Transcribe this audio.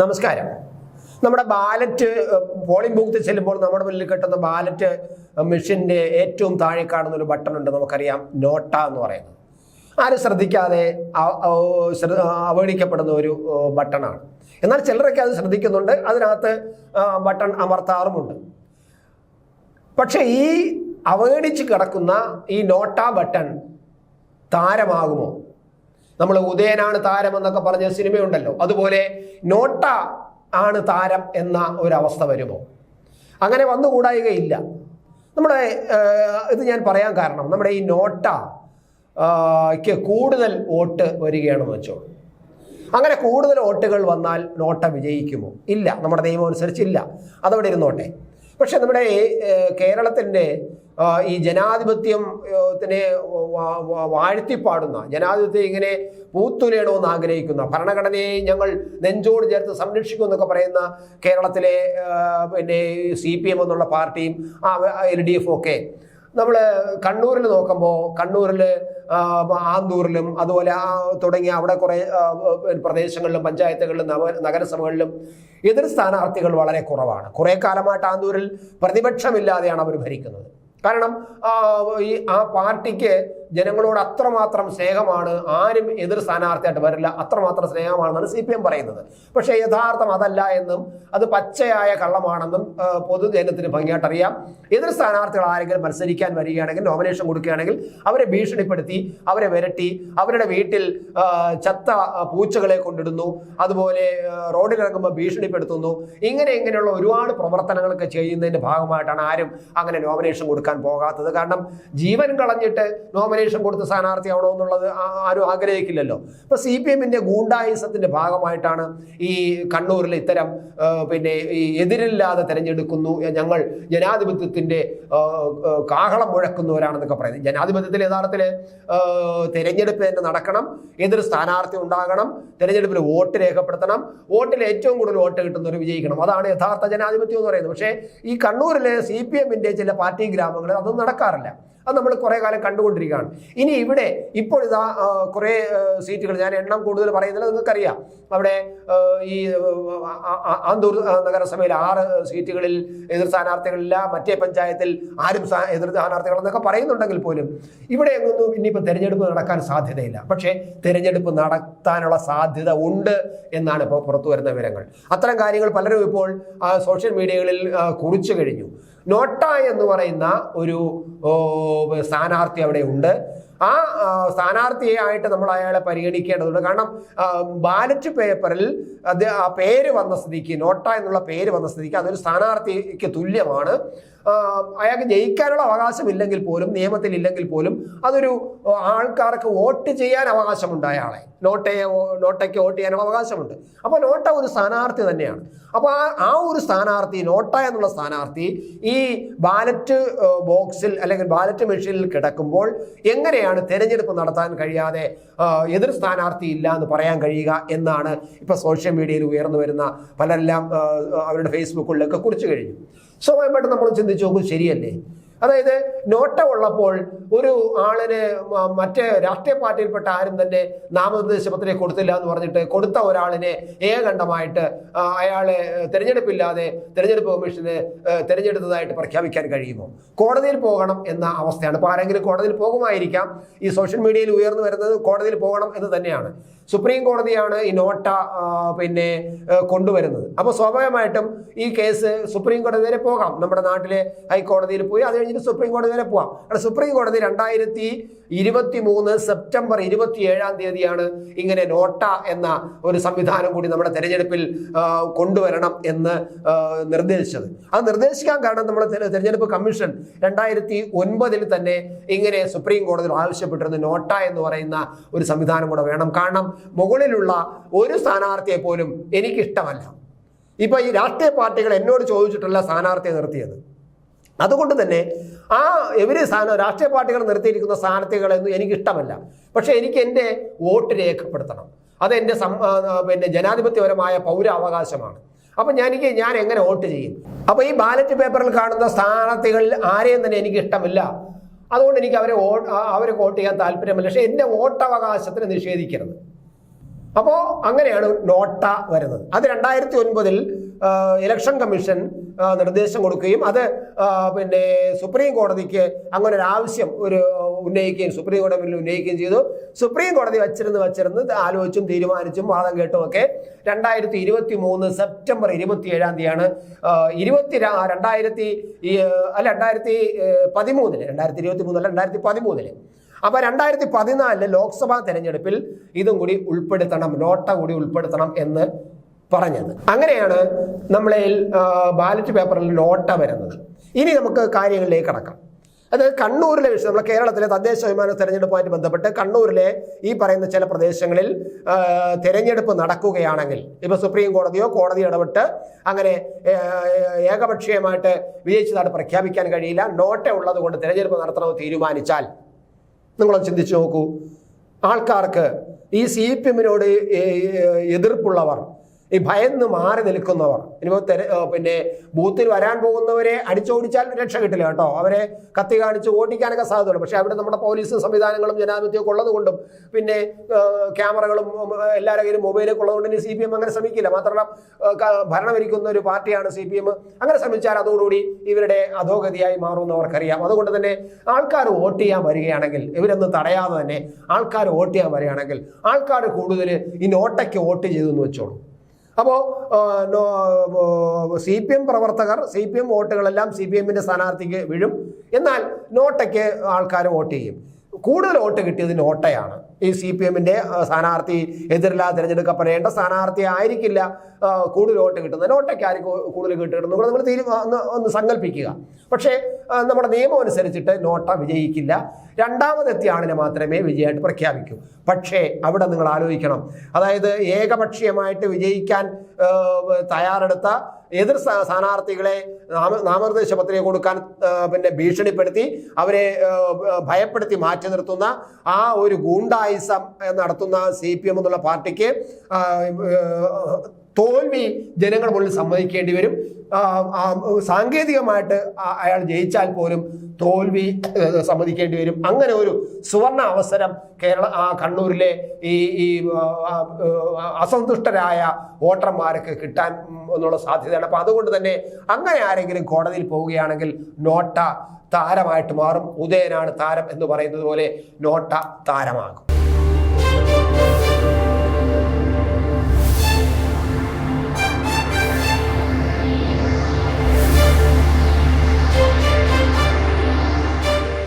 നമസ്കാരം. നമ്മുടെ ballot polling ബൂത്തിൽ ചെല്ലുമ്പോൾ നമ്മുടെ മുന്നിൽ കിട്ടുന്ന ബാലറ്റ് മെഷീന്റെ ഏറ്റവും താഴെ കാണുന്ന ഒരു ബട്ടൺ ഉണ്ട് നമുക്കറിയാം നോട്ട എന്ന് പറയുന്നത്. ആരും ശ്രദ്ധിക്കാതെ അവഗണിക്കപ്പെടുന്ന ഒരു ബട്ടണാണ്. എന്നാൽ ചിലരൊക്കെ അത് ശ്രദ്ധിക്കുന്നുണ്ട് അതിനകത്ത് ബട്ടൺ അമർത്താറുമുണ്ട്. പക്ഷേ ഈ അവഗണിച്ച് കിടക്കുന്ന ഈ നോട്ട ബട്ടൺ താരമാകുമോ? നമ്മൾ ഉദയനാണ് താരം എന്നൊക്കെ പറഞ്ഞ സിനിമയുണ്ടല്ലോ. അതുപോലെ നോട്ട ആണ് താരം എന്ന ഒരവസ്ഥ വരുമോ? അങ്ങനെ വന്നുകൂടായികയില്ല നമ്മുടെ ഇത് ഞാൻ പറയാൻ കാരണം നമ്മുടെ ഈ നോട്ട ക്ക് കൂടുതൽ വോട്ട് വരികയാണെന്ന് വെച്ചോ. അങ്ങനെ കൂടുതൽ വോട്ടുകൾ വന്നാൽ നോട്ട വിജയിക്കുമോ? ഇല്ല. നമ്മുടെ നിയമം അനുസരിച്ചില്ല അതവിടെ ഇരുന്നോട്ടെ. പക്ഷെ നമ്മുടെ കേരളത്തിന്റെ ഈ ജനാധിപത്യം ഏഹ്, ത്തിനെ വാ- വാ- വാഴ്ത്തിപ്പാടുന്ന ജനാധിപത്യം ഇങ്ങനെ പൂത്തുലയണമെന്ന് ആഗ്രഹിക്കുന്ന ഭരണഘടനയെ ഞങ്ങൾ നെഞ്ചോട് ചേർത്ത് സംരക്ഷിക്കും എന്നൊക്കെ പറയുന്ന കേരളത്തിലെ പിന്നെ സി പി എം എന്നുള്ള പാർട്ടിയും എൽ ഡി എഫും ഒക്കെ. നമ്മൾ കണ്ണൂരിൽ നോക്കുമ്പോൾ കണ്ണൂരിൽ ആന്തൂരിലും അതുപോലെ തുടങ്ങിയ അവിടെ കുറേ പ്രദേശങ്ങളിലും പഞ്ചായത്തുകളിലും നഗരസഭകളിലും എതിർ സ്ഥാനാർത്ഥികൾ വളരെ കുറവാണ്. കുറേ കാലമായിട്ട് ആന്തൂരിൽ പ്രതിപക്ഷമില്ലാതെയാണ് അവർ ഭരിക്കുന്നത്. കാരണം ഈ ആ പാർട്ടിക്ക് ജനങ്ങളോട് അത്രമാത്രം സ്നേഹമാണ് ആരും എതിർ സ്ഥാനാർത്ഥിയായിട്ട് വരില്ല അത്രമാത്രം സ്നേഹമാണെന്നാണ് സി പി എം പറയുന്നത്. പക്ഷേ യഥാർത്ഥം അതല്ല എന്നും അത് പച്ചയായ കള്ളമാണെന്നും പൊതുജനത്തിന് ഭംഗിയായിട്ട് അറിയാം. എതിർ സ്ഥാനാർത്ഥികൾ ആരെങ്കിലും മത്സരിക്കാൻ വരികയാണെങ്കിൽ നോമിനേഷൻ കൊടുക്കുകയാണെങ്കിൽ അവരെ ഭീഷണിപ്പെടുത്തി അവരെ വിരട്ടി അവരുടെ വീട്ടിൽ ചത്ത പൂച്ചകളെ കൊണ്ടിടുന്നു അതുപോലെ റോഡിലിറങ്ങുമ്പോൾ ഭീഷണിപ്പെടുത്തുന്നു. ഇങ്ങനെ ഇങ്ങനെയുള്ള ഒരുപാട് പ്രവർത്തനങ്ങളൊക്കെ ചെയ്യുന്നതിന്റെ ഭാഗമായിട്ടാണ് ആരും അങ്ങനെ നോമിനേഷൻ കൊടുക്കാൻ പോകാത്തത്. കാരണം ജീവൻ കളഞ്ഞിട്ട് നോമിനേഷൻ കൊടുത്ത് സ്ഥാനാർത്ഥിയാവണോ എന്നുള്ളത് ആരും ആഗ്രഹിക്കില്ലല്ലോ. ഇപ്പൊ സി പി എമ്മിന്റെ ഗൂണ്ടായുസത്തിന്റെ ഭാഗമായിട്ടാണ് ഈ കണ്ണൂരിൽ ഇത്തരം പിന്നെ ഈ എതിരില്ലാതെ തിരഞ്ഞെടുക്കുന്നു ഞങ്ങൾ ജനാധിപത്യത്തിന്റെ കാഹളം മുഴക്കുന്നവരാണെന്നൊക്കെ പറയുന്നത്. ജനാധിപത്യത്തിൽ യഥാർത്ഥത്തിൽ തെരഞ്ഞെടുപ്പ് തന്നെ നടക്കണം എതിർ സ്ഥാനാർത്ഥി ഉണ്ടാകണം തിരഞ്ഞെടുപ്പിൽ വോട്ട് രേഖപ്പെടുത്തണം വോട്ടിൽ ഏറ്റവും കൂടുതൽ വോട്ട് കിട്ടുന്നവർ വിജയിക്കണം. അതാണ് യഥാർത്ഥ ജനാധിപത്യം എന്ന് പറയുന്നത്. പക്ഷേ ഈ കണ്ണൂരിലെ സി പി എമ്മിന്റെ ചില പാർട്ടി ഗ്രാമങ്ങളിൽ അതൊന്നും നടക്കാറില്ല. അത് നമ്മൾ കുറേ കാലം കണ്ടുകൊണ്ടിരിക്കുകയാണ്. ഇനി ഇവിടെ ഇപ്പോൾ ഇതാ കുറേ സീറ്റുകൾ ഞാൻ എണ്ണം കൂടുതൽ പറയുന്നില്ല നിങ്ങൾക്കറിയാം. അവിടെ ഈ ആന്തൂർ നഗരസഭയിൽ ആറ് സീറ്റുകളിൽ എതിർ സ്ഥാനാർത്ഥികളില്ല മറ്റേ പഞ്ചായത്തിൽ ആരും എതിർ സ്ഥാനാർത്ഥികളെന്നൊക്കെ പറയുന്നുണ്ടെങ്കിൽ പോലും ഇവിടെ എങ്ങൊന്നും ഇനിയിപ്പോൾ തെരഞ്ഞെടുപ്പ് നടക്കാൻ സാധ്യതയില്ല. പക്ഷേ തെരഞ്ഞെടുപ്പ് നടത്താനുള്ള സാധ്യത ഉണ്ട് എന്നാണ് ഇപ്പോൾ പുറത്തു വരുന്ന വിവരങ്ങൾ. അത്തരം കാര്യങ്ങൾ പലരും ഇപ്പോൾ സോഷ്യൽ മീഡിയകളിൽ കുറിച്ചു കഴിഞ്ഞു. നോട്ട എന്ന് പറയുന്ന ഒരു സ്ഥാനാർത്ഥി അവിടെ ഉണ്ട്. ആ സ്ഥാനാർത്ഥിയെ ആയിട്ട് നമ്മൾ അയാളെ പരിഗണിക്കേണ്ടതുണ്ട്. കാരണം ബാലറ്റ് പേപ്പറിൽ അത് ആ പേര് വന്ന സ്ഥിതിക്ക് നോട്ട എന്നുള്ള പേര് വന്ന സ്ഥിതിക്ക് അതൊരു സ്ഥാനാർത്ഥിക്ക് തുല്യമാണ്. അയാൾക്ക് ജയിക്കാനുള്ള അവകാശമില്ലെങ്കിൽ പോലും നിയമത്തിൽ ഇല്ലെങ്കിൽ പോലും അതൊരു ആൾക്കാർക്ക് വോട്ട് ചെയ്യാൻ അവകാശമുണ്ട് അയാളെ. നോട്ടയെ നോട്ടയ്ക്ക് വോട്ട് ചെയ്യാൻ അവകാശമുണ്ട്. അപ്പോൾ നോട്ട ഒരു സ്ഥാനാർത്ഥി തന്നെയാണ്. അപ്പോൾ ആ ആ ഒരു സ്ഥാനാർത്ഥി നോട്ട എന്നുള്ള സ്ഥാനാർത്ഥി ഈ ബാലറ്റ് ബോക്സിൽ അല്ലെങ്കിൽ ബാലറ്റ് മെഷീനിൽ കിടക്കുമ്പോൾ എങ്ങനെയാണ് തിരഞ്ഞെടുപ്പ് നടത്താൻ കഴിയാതെ എതിർ സ്ഥാനാർത്ഥി ഇല്ല എന്ന് പറയാൻ കഴിയുക എന്നാണ് ഇപ്പോൾ സോഷ്യൽ മീഡിയയിൽ ഉയർന്നു വരുന്ന പലരെല്ലാം അവരുടെ ഫേസ്ബുക്കുകളിലൊക്കെ കുറിച്ചു കഴിഞ്ഞു. സ്വാഭാവികമായിട്ട് നമ്മൾ ചിന്തിച്ചു നോക്കും ശരിയല്ലേ? അതായത് നോട്ട ഉള്ളപ്പോൾ ഒരു ആളിന് മറ്റേ രാഷ്ട്രീയ പാർട്ടിയിൽപ്പെട്ട ആരും തന്നെ നാമനിർദ്ദേശ പത്രിക കൊടുത്തില്ല എന്ന് പറഞ്ഞിട്ട് കൊടുത്ത ഒരാളിനെ ഏകണ്ഠമായിട്ട് അയാളെ തെരഞ്ഞെടുപ്പില്ലാതെ തിരഞ്ഞെടുപ്പ് കമ്മീഷന് തിരഞ്ഞെടുത്തതായിട്ട് പ്രഖ്യാപിക്കാൻ കഴിയുമോ? കോടതിയിൽ പോകണം എന്ന അവസ്ഥയാണ്. ഇപ്പോൾ ആരെങ്കിലും കോടതിയിൽ പോകുമായിരിക്കാം. ഈ സോഷ്യൽ മീഡിയയിൽ ഉയർന്നു വരുന്നത് കോടതിയിൽ പോകണം എന്ന് തന്നെയാണ്. സുപ്രീം കോടതിയാണ് ഈ നോട്ട പിന്നെ കൊണ്ടുവരുന്നത്. അപ്പോൾ സ്വാഭാവികമായിട്ടും ഈ കേസ് സുപ്രീം കോടതി വരെ പോകാം. നമ്മുടെ നാട്ടിലെ ഹൈക്കോടതിയിൽ പോയി അത് കഴിഞ്ഞിട്ട് സുപ്രീം കോടതി വരെ പോകാം കാരണം സുപ്രീം കോടതി രണ്ടായിരത്തി ഇരുപത്തി മൂന്ന് സെപ്റ്റംബർ ഇരുപത്തി ഏഴാം തീയതിയാണ് ഇങ്ങനെ നോട്ട എന്ന ഒരു സംവിധാനം കൂടി നമ്മുടെ തെരഞ്ഞെടുപ്പിൽ കൊണ്ടുവരണം എന്ന് നിർദ്ദേശിച്ചത്. അത് നിർദ്ദേശിക്കാൻ കാരണം നമ്മുടെ തെര- തെരഞ്ഞെടുപ്പ് കമ്മീഷൻ രണ്ടായിരത്തി ഒൻപതിൽ തന്നെ ഇങ്ങനെ സുപ്രീം കോടതിയിൽ ആവശ്യപ്പെട്ടിരുന്നു നോട്ട എന്ന് പറയുന്ന ഒരു സംവിധാനം കൂടെ വേണം. കാരണം മുകളിലുള്ള ഒരു സ്ഥാനാർത്ഥിയെ പോലും എനിക്കിഷ്ടമല്ല. ഇപ്പൊ ഈ രാഷ്ട്രീയ പാർട്ടികൾ എന്നോട് ചോദിച്ചിട്ടല്ല സ്ഥാനാർത്ഥിയെ നിർത്തിയത്. അതുകൊണ്ട് തന്നെ ആ ഇവർ സ്ഥാനം രാഷ്ട്രീയ പാർട്ടികൾ നിർത്തിയിരിക്കുന്ന സ്ഥാനാർത്ഥികളെന്നും എനിക്കിഷ്ടമല്ല. പക്ഷേ എനിക്ക് എന്റെ വോട്ട് രേഖപ്പെടുത്തണം. അത് എന്റെ പിന്നെ ജനാധിപത്യപരമായ പൗരാവകാശമാണ്. അപ്പം ഞാൻ എനിക്ക് ഞാൻ എങ്ങനെ വോട്ട് ചെയ്യും? അപ്പോൾ ഈ ബാലറ്റ് പേപ്പറിൽ കാണുന്ന സ്ഥാനാർത്ഥികളിൽ ആരെയും തന്നെ എനിക്ക് ഇഷ്ടമില്ല അതുകൊണ്ട് എനിക്ക് അവരെ വോട്ട് അവരെ വോട്ട് ചെയ്യാൻ താല്പര്യമില്ല. പക്ഷേ എന്റെ വോട്ടവകാശത്തിന് നിഷേധിക്കരുത്. അപ്പോൾ അങ്ങനെയാണ് നോട്ട വരുന്നത്. അത് രണ്ടായിരത്തി ഒൻപതിൽ ഇലക്ഷൻ കമ്മീഷൻ നിർദ്ദേശം കൊടുക്കുകയും അത് പിന്നെ സുപ്രീം കോടതിക്ക് അങ്ങനെ ഒരു ആവശ്യം ഒരു ഉന്നയിക്കുകയും സുപ്രീം കോടതി മുന്നിൽ ഉന്നയിക്കുകയും ചെയ്തു. സുപ്രീം കോടതി വച്ചിരുന്ന് വച്ചിരുന്ന് ആലോചിച്ചും തീരുമാനിച്ചും വാദം കേട്ടും ഒക്കെ രണ്ടായിരത്തി ഇരുപത്തി മൂന്ന് സെപ്റ്റംബർ ഇരുപത്തി ഏഴാം തീയതിയാണ് ഇരുപത്തി രണ്ടായിരത്തി അല്ല രണ്ടായിരത്തി പതിമൂന്നിന് രണ്ടായിരത്തി ഇരുപത്തി മൂന്നല്ല രണ്ടായിരത്തി പതിമൂന്നിൽ അപ്പൊ രണ്ടായിരത്തി പതിനാലിൽ ലോക്സഭാ തെരഞ്ഞെടുപ്പിൽ ഇതും കൂടി ഉൾപ്പെടുത്തണം നോട്ട കൂടി ഉൾപ്പെടുത്തണം എന്ന് പറഞ്ഞത്. അങ്ങനെയാണ് നമ്മളെ ബാലറ്റ് പേപ്പറിൽ ലോട്ട വരുന്നത്. ഇനി നമുക്ക് കാര്യങ്ങളിലേക്ക് കടക്കാം. അത് കണ്ണൂരിലെ വിഷയം നമ്മുടെ കേരളത്തിലെ തദ്ദേശ സ്വയംഭരണ തെരഞ്ഞെടുപ്പുമായിട്ട് ബന്ധപ്പെട്ട് കണ്ണൂരിലെ ഈ പറയുന്ന ചില പ്രദേശങ്ങളിൽ തെരഞ്ഞെടുപ്പ് നടക്കുകയാണെങ്കിൽ ഇപ്പോൾ സുപ്രീം കോടതിയോ കോടതി ഇടപെട്ട് അങ്ങനെ ഏകപക്ഷീയമായിട്ട് വിജയിച്ചതായിട്ട് പ്രഖ്യാപിക്കാൻ കഴിയില്ല. നോട്ട ഉള്ളത് കൊണ്ട് തെരഞ്ഞെടുപ്പ് നടത്തണമെന്ന് തീരുമാനിച്ചാൽ നിങ്ങളൊന്ന് ചിന്തിച്ചു നോക്കൂ. ആൾക്കാർക്ക് ഈ സി പി എമ്മിനോട് എതിർപ്പുള്ളവർ ഈ ഭയന്ന് മാറി നിൽക്കുന്നവർ. ഇനിയിപ്പോൾ തെര പിന്നെ ബൂത്തിൽ വരാൻ പോകുന്നവരെ അടിച്ചോടിച്ചാൽ രക്ഷ കിട്ടില്ല കേട്ടോ. അവരെ കത്തി കാണിച്ച് ഓടിക്കാനൊക്കെ സാധ്യതയുള്ളൂ. പക്ഷേ അവിടെ നമ്മുടെ പോലീസും സംവിധാനങ്ങളും ജനാധിപത്യമൊക്കെ ഉള്ളതുകൊണ്ടും പിന്നെ ക്യാമറകളും എല്ലാവരുടെ കയ്യിലും മൊബൈലൊക്കെ ഉള്ളതുകൊണ്ട് ഇനി സി പി എം അങ്ങനെ ശ്രമിക്കില്ല. മാത്രമല്ല ഭരണമിരിക്കുന്ന ഒരു പാർട്ടിയാണ് സി പി എം. അങ്ങനെ ശ്രമിച്ചാൽ അതോടുകൂടി ഇവരുടെ അധോഗതിയായി മാറുമെന്ന് അവർക്കറിയാം അതുകൊണ്ട് തന്നെ ആൾക്കാർ വോട്ട് ചെയ്യാൻ വരികയാണെങ്കിൽ ഇവരൊന്നും തടയാതെ തന്നെ ആൾക്കാർ വോട്ട് ചെയ്യാൻ വരികയാണെങ്കിൽ ആൾക്കാർ കൂടുതൽ ഈ നോട്ടയ്ക്ക് വോട്ട് ചെയ്തു എന്ന് വെച്ചോളൂ. അപ്പോൾ സി പി എം പ്രവർത്തകർ സി പി എം വോട്ടുകളെല്ലാം സി പി എമ്മിന്റെ സ്ഥാനാർത്ഥിക്ക് വീഴും. എന്നാൽ നോട്ടയ്ക്ക് ആൾക്കാർ വോട്ട് ചെയ്യും. കൂടുതൽ വോട്ട് കിട്ടിയത് നോട്ടയാണ് ഈ സി പി എമ്മിന്റെ സ്ഥാനാർത്ഥി എതിരില്ലാ തിരഞ്ഞെടുക്കപ്പെടേണ്ട സ്ഥാനാർത്ഥി ആയിരിക്കില്ല കൂടുതൽ വോട്ട് കിട്ടുന്നത്. നോട്ടയ്ക്കായിരിക്കും കൂടുതൽ കിട്ടുന്നത് നിങ്ങൾ തീരു ഒന്ന് സങ്കല്പിക്കുക. പക്ഷേ നമ്മുടെ നിയമം അനുസരിച്ചിട്ട് നോട്ട വിജയിക്കില്ല. രണ്ടാമതെത്തിയ ആളിനെ മാത്രമേ വിജയമായിട്ട് പ്രഖ്യാപിക്കൂ. പക്ഷേ അവിടെ നിങ്ങൾ ആലോചിക്കണം. അതായത് ഏകപക്ഷീയമായിട്ട് വിജയിക്കാൻ തയ്യാറെടുത്ത എതിർ സ്ഥാ- സ്ഥാനാർത്ഥികളെ നാമ നാമനിർദ്ദേശ പത്രിക കൊടുക്കാൻ പിന്നെ ഭീഷണിപ്പെടുത്തി അവരെ ഭയപ്പെടുത്തി മാറ്റി നിർത്തുന്ന ആ ഒരു ഗൂണ്ടായിസം നടത്തുന്ന സി പി എം എന്നുള്ള പാർട്ടിക്ക് തോൽവി ജനങ്ങൾ മുന്നിൽ സമ്മതിക്കേണ്ടി വരും. സാങ്കേതികമായിട്ട് അയാൾ ജയിച്ചാൽ പോലും തോൽവി സമ്മതിക്കേണ്ടി വരും. അങ്ങനെ ഒരു സുവർണ അവസരം കേരള കണ്ണൂരിലെ ഈ ഈ അസന്തുഷ്ടരായ വോട്ടർമാർക്ക് കിട്ടാൻ എന്നുള്ള സാധ്യതയാണ്. അപ്പം അതുകൊണ്ട് തന്നെ അങ്ങനെ ആരെങ്കിലും കോടതിയിൽ പോവുകയാണെങ്കിൽ നോട്ട താരമായിട്ട് മാറും. ഉദയനാണ് താരം എന്ന് പറയുന്നത് പോലെ നോട്ട താരമാകും.